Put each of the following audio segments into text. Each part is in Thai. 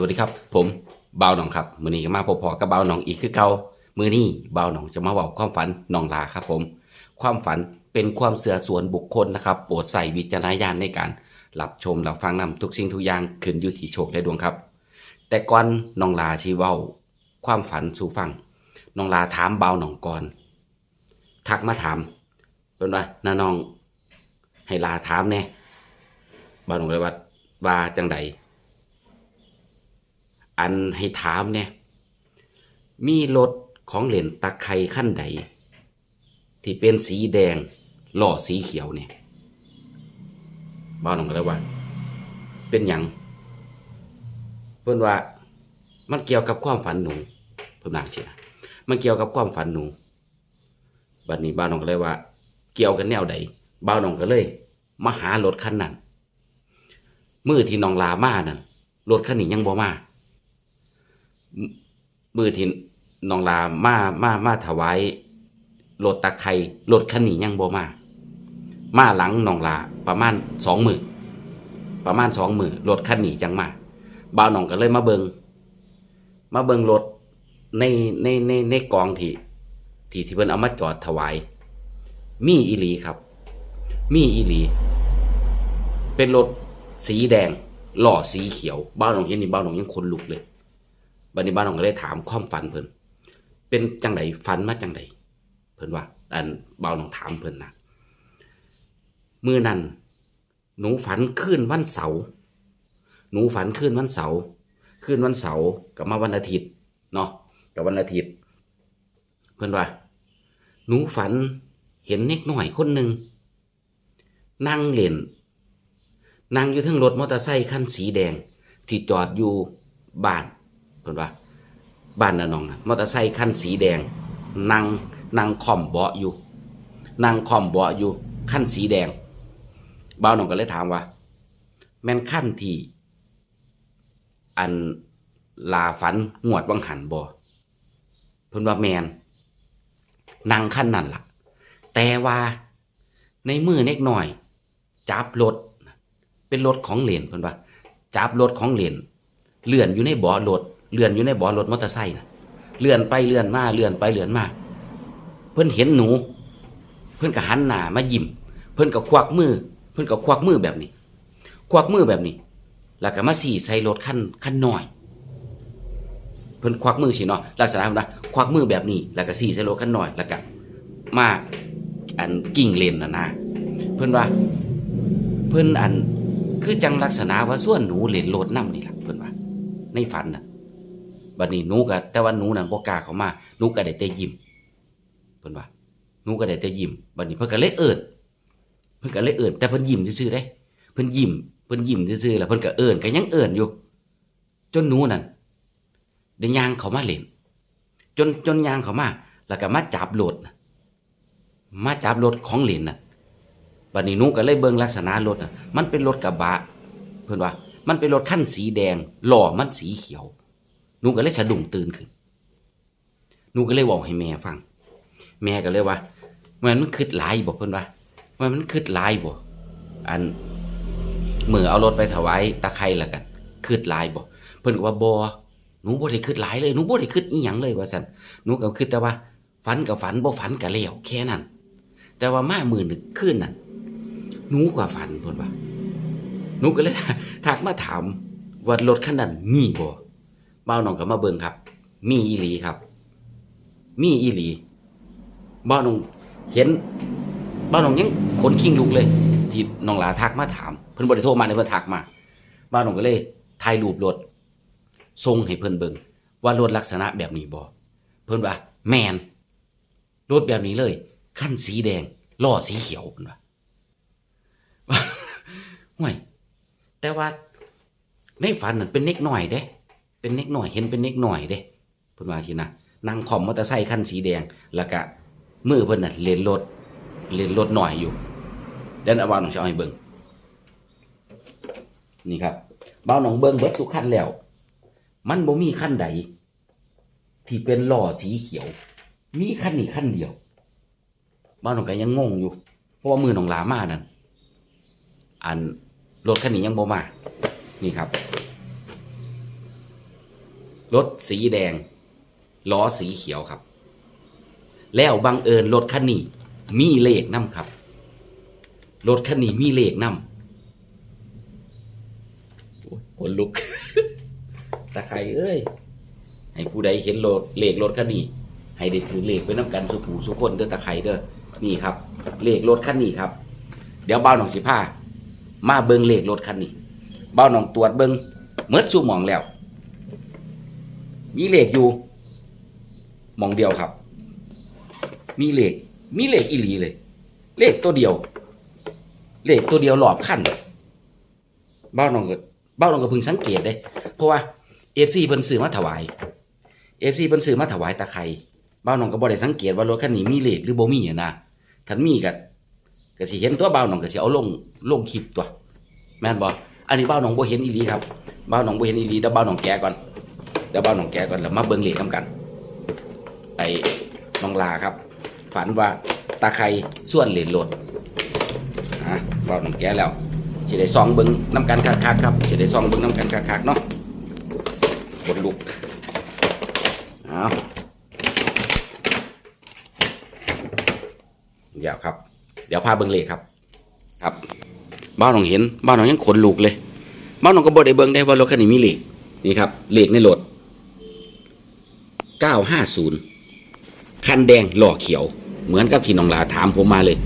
วัสดีครับ ผมบ่าวหนองครับมือนี้มาพบๆกับบ่าวหนองอีกคือเก่ามือนี้บ่าวหนองจะมาบอกความฝันหนองลาครับผม ความฝันเป็นความเสื่อส่วนบุคคลนะครับ โปรดใส่วิจารณญาณในการรับชมรับฟังนำทุกสิ่งทุกอย่างขึ้นอยู่ที่โชคและดวงครับ แต่ก่อนหนองลาชีเว้า ความฝันสู่ฟังหนองลาถามเบาหนองก่อนทักมาถามเป็นว่าน้าน้อง ให้ลาถามแน่บ่าหนองเลยว่าว่าจังใด อันให้ถามเนี่ยมีรถของเหรียญตะไคร่ขั้นใด ที่เป็นสีแดงหล่อสีเขียวเนี่ยบ้านองก็เลยว่า เป็นหยังเพิ่อนว่ามันเกี่ยวกับความฝันหนูเพิ่นนางเสียมันเกี่ยวกับความฝันหนูบัดนี้บ้านองก็เลยว่า เกี่ยวกันแนวใดบ้านองก็เลยมาหารถคันนั้นมือที่น้องลามานั่นรถคันนี้ยังบ่มา มือที่น้องลามามามาถวายรถตะไคร่รถคันนี้ยังบ่มา มาหลังน้องลาประมาณสองมือประมาณสองมือรถคันนี้จังมาบ่าวน้องก็เลยมาเบิงมาเบิงรถในในในในกองที่ที่ที่เพิ่นเอามาจอดถวาย มีอีหลีครับ มีอีหลี เป็นรถสีแดงหล่อสีเขียวบ้าวน้องเห็นนี่บ้าวน้องยังขนลุกเลย บันี้บ้านน้องก็เลยถามความฝันเพิ่นเป็นจังไดฝันมาจังไดเพิ่นว่า อันเบาน้องถามเพิ่นนะมื้อนั้นหนูฝันคืนวันเสาร์หนูฝันคืนวันเสาร์คืนวันเสาร์กับมาวันอาทิตย์เนาะกับวันอาทิตย์ เพิ่นว่า หนูฝันเห็นเด็กหน่อยคนหนึ่งนั่งเล่นนั่งอยู่ทั้งรถมอเตอร์ไซค์คันสีแดง ที่จอดอยู่บ้าน เพิ่นว่าบ้านนาน้องนะมอเตอร์ไซค์คันสีแดงนั่งนั่งคอมเบาะอยู่นั่งคอมเบาะอยู่คันสีแดงบ่าวน้องก็เลยถามว่า แม่นขั้นที่อันลาฝันงวดวังหันบ่เพิ่นว่าแมนนั่งขั้นนั่นล่ะ แต่ว่าในมือเล็กหน่อย จับรถเป็นรถของเหรียญเพิ่นว่าจับรถของเหรียญเลื่อนอยู่ในเบ่อรถ เลื่อนอยู่ในบ่อรถมอเตอร์ไซค์นะเลื่อนไปเลื่อนมาเลื่อนไปเลื่อนมา เพิ่อนเห็นหนู เพิ่อนก็หันหน้ามายิ้มเพิ่อนก็ควักมือ เพิ่อนก็ควักมือแบบนี้ ควักมือแบบนี้ แล้วก็มาสี่ใส่รถคันคันหน้อย เพิ่อนควักมือสิเนาะลักษณะนั้นควักมือแบบนี้ แล้วก็สี่ใส่รถคันหน้อย แล้วก็มาอันกิ่งเลนนะนะเพิ่อนว่า เพิ่อนอันคือจังลักษณะว่าส่วนหนูเล่นรถนํนี่แหละเพิ่อนว่า ในฝันน่ะ บัดนี้หนูก็แต่ว่าหนูนั่นบ่กล้าเข้ามาหนูก็ได้แต่ยิ้มเพิ่นว่าหนูก็ได้แต่ยิ้มบัดนี้เพิ่นก็เลยเอิ้นเพิ่นก็เลยเอิ้นแต่เพิ่นยิ้มซื่อๆเด้เพิ่นยิ้มเพิ่นยิ้มซื่อๆแล้วเพิ่นก็เอิ้นก็ยังเอิ้นอยู่ จนหนูนั่นได้ย่างเข้ามาเล่นจนจนย่างเข้ามาแล้วก็มาจับรถมาจับรถของเล่นน่ะบัดนี้หนูก็เลยเบิ่งลักษณะรถน่ะมันเป็นรถกระบะ เพิ่นว่า มันเป็นรถคันสีแดงหล่อมันสีเขียว หนูก็เลยสะดุ้งตื่นขึ้นหนูก็เลยบอกให้แม่ฟัง แม่ก็เลยว่ามันมันคืดหลายบอกเพิ่อนว่ามันมันคืดหลายบ่อันมือเอารถไปถวายตะไคร่ละกันคืดหลายบ่เพิ่อนก็ว่าบ่หนูบ่ได้คืดหลายเลยหนูบ่ได้คืดอีหยังเลยว่าซั่นหนูก็คิดแต่ว่าฝันกับฝันบ่ฝันก็แล้วแค่นั้น แต่ว่ามามือหนึ่งคืนนั้นหนูกว่าฝันเพิ่อนว่าหนูก็เลยทักมาถามว่ารถคันนั้นมีบ่ บ้าวน้องก็มาเบิ่งครับ มีอีหลีครับ มีอีหลีบ้าวน้องเห็นบ้าวน้องยังขนคิงลุกเลย ที่น้องหลาทักมาถาม เพิ่นบ่ได้โทรมาเด้เพิ่นทักมาบ้าวน้องก็เลยถ่ายรูปรถส่งให้เพิ่นเบิ่งว่ารถลักษณะแบบนี้บ่เพิ่นว่า แมนรถแบบนี้เลยคันสีแดงล้อสีเขียวเพิ่นว่าห่วยแต่ว่าในฝันนั่นเป็นเน็กหน่อยเด้ เป็นเน็กหน่อยเห็นเป็นเน็กหน่อยเด้เพิ่นว่าสินะนั่งคอมมอเตอร์ไซค์คันสีแดง แล้วก็มือเพิ่นน่ะเล่นรถเล่นรถหน่อยอยู่เดี๋ยวเอาบ่าวน้องจะเอาให้เบิ่งนี่ครับบ่าวน้องเบิ่งเบิดสุกคันแล้ว มันบ่มีคันใด ที่เป็นหล้อสีเขียว มีคันนี้คันเดียวบ่าวน้องก็ยังงงอยู่ เพราะว่ามือนองลามานั่นอันรถคันนี้ยังบ่มานี่ครับ รถสีแดง ล้อสีเขียวครับ แล้วบังเอิญรถคันนี้มีเลขนํครับ รถคันนี้มีเลขนํโอ้ยคนลุกตะไคร้เอ้ย ให้ผู้ใดเห็นรถเลขรถคันนี้ ให้ได้ถือเลขไปน้ำกันสุผูสุคนเด้อตะไคร้เด้อ นี่ครับ เลขรถคันนี้ครับ เดี๋ยวเบ้าหนองสิผ้ามาเบิงเลขรถคันนี้ เบ้าหนองตรวจเบิงเมื่อชูหมองแล้ว มีเหลขอยู่มองเดียวครับ มีเหลขมีเหลขอีหลีเลย เลขตัวเดียว เลขตัวเดียวหลอบขั้นเบ้าหนองก็เบ้าหนองก็เพึงสังเกตเด้เพราะว่าเอฟซีเพิ่นซื้อมาถวายเอฟซีเพิ่นซื้อมาถวายตะไคร้เบ้าหนองก็บ่ได้สังเกตว่ารถคันนี้มีเลขหรือบ่มีอะนะถ้ามีก็ก็สิเห็นตัวเบ้าหนองก็สิเอาลงลงคลิปตัว แม่นบ่อันนี้เบ้าหนองบ่เห็นอีหลีครับเบ้าหนองบ่เห็นอีหลีเดี๋ยวเบ้าหนองแกก่อน เดี๋ยวบ้านหนองแกก่อนแล้วมาเบิ่งเลขนํกันไอ้น้องลาครับ ฝันว่าตาไคร้ส่วนเหรียญหลดฮะเราน้ำแกแล้วสิได้ซองเบิ้งน้ำกันคักๆครับสิได้ซองเบิ้งน้ำกันคักๆเนาะบนลุกเอาเดี๋ยวครับ เดี๋ยวพาเบิ้งเลขครับ ครับ บ้านหนองเห็น บ้านหนองยังขนลุกเลย บ้านหนองก็บ่ได้เบิ้งได้ว่ารถคันนี้มีเลขนี่ครับเลขในรถ 950 คันแดงหล่อเขียว เหมือนกับที่น้องลาถามผมมาเลย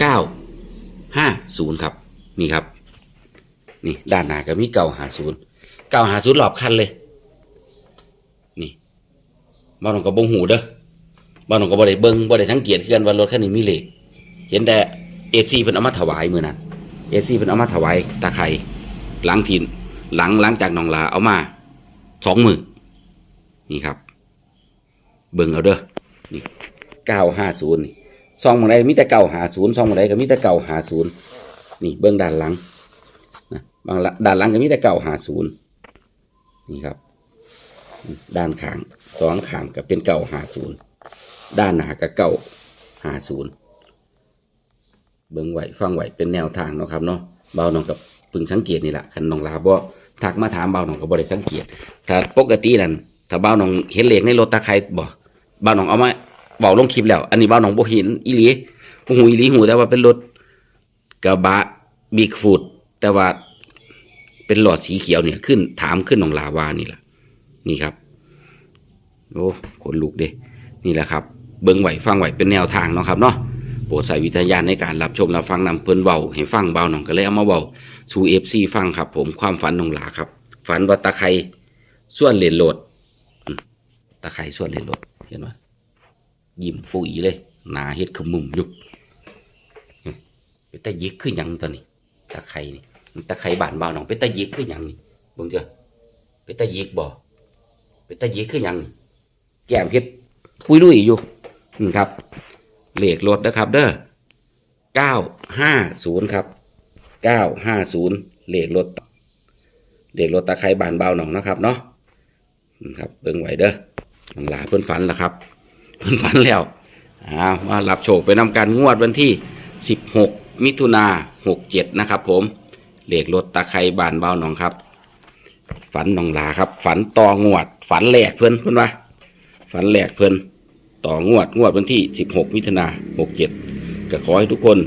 เก้าห้าศูนย์ครับ นี่ครับ นี่ด้านหน้าก็มีเก้าห้าศูนย์เก้าห้าศูนย์หลอบคันเลย นี่บ้านน้องก็บงหูเด้อบ้านน้องก็บ่ได้เบิ้งบ่ได้สังเกตคือกันว่ารถคันนี้มีเลขเห็นแต่เอซีเพิ่นเอามาถวายมือนั้นเอซีเพิ่นเอามาถวายตาไคร้หลังทินหลังหลังจากน้องลาเอามาสองมือ นี่ครับ เบิ่งเอาเด้อนี่เก้าห้าศูนย์นี่ซองหมองใดมีแต่เก้าหาศูนย์ซองหมองใดก็มีแต่เก้าหาศูนย์นี่เบิ่งด้านหลังนะบางด้านหลังก็มีแต่เก้าหาศูนย์นี่ครับ ด้านขางสองขางก็เป็นเก้าหาศูนย์ด้านหน้าก็เก้าหาศูนย์เบิ่งไหวฟังไหวเป็นแนวทางเนาะครับเนาะเบานองกับพึงสังเกตนี่แหละคันนองลาบ่ทักมาถามเบานองก็บ่ได้สังเกตถ้าปกตินั่น ถ้าเบาน้องเห็นเหลขในรถตาใครบ่เบาน้องเอามาเบาลงคลิปแล้ว อันนี้เบาน้องบ่เห็นอีหลีบ่หูอีหลีหูแต่ว่าเป็นรถกระบะบิ๊กฟูดแต่ว่าเป็นหลอดสีเขียวเนี่ยขึ้นถามขึ้นน้องลาวานี่แหละนี่ครับโอ้ขนลุกเด้นี่แหละครับ เบิ่งไหวฟังไหวเป็นแนวทางเนาะครับเนาะโปรดใส่วิทยาในการรับชมรับฟังนำเพิ่นเบาให้ฟังเบาหน่องก็เลยเอามาเบาสู่เอฟซีฟังครับ ผมความฝันนองลาครับ ฝันว่าตาไคร้ส่วนเหรียญโหลด ตาไคร้ส่วนเหรียลดเห็นไหมยิ้มปุ๋ยเลยหนาเฮ็ดขมุมยุบเป็นตายิกขึ้นยังตอนนี้ตาไคร้นี่ตาไคร้บานเบาหน่องเป็นตายิกขึ้นยังนี่บงเจ้าเป็นตายิกบ่เป็นตายิกขึ้นยังนี่แก้มเฮ็ดปุยลุยอยู่นี่ครับเลขรถนะครับเด้อเก้าห้าศูนย์ครับเก้าห้าศูนย์เลขรถเลขรถตะไคร้บานเบาหนองนะครับเนาะนี่ครับเบิ่งไหวเด้อ น้องหลาเพิ่อนฝันแล้วครับ เพิ่อนฝันแล้วอ้าวมารับโชคไปนำการงวดวันที่ 16 มิถุนา67 นะครับ ผมเลขรถตะไคร้บานเบาหนองครับ ฝันน้องหลาครับ ฝันต่องวด ฝันแหลกเพิ่อนเพิ่อนว่าฝันแหลกเพิ่อนต่องวดงวดวันที่ 16 มิถุนา67 ก็ขอให้ทุกคน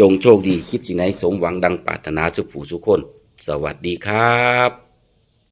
จงโชคดีคิดสิ่งไหนสมหวังดังปรารถนาสุขผู้สุขคน สวัสดีครับ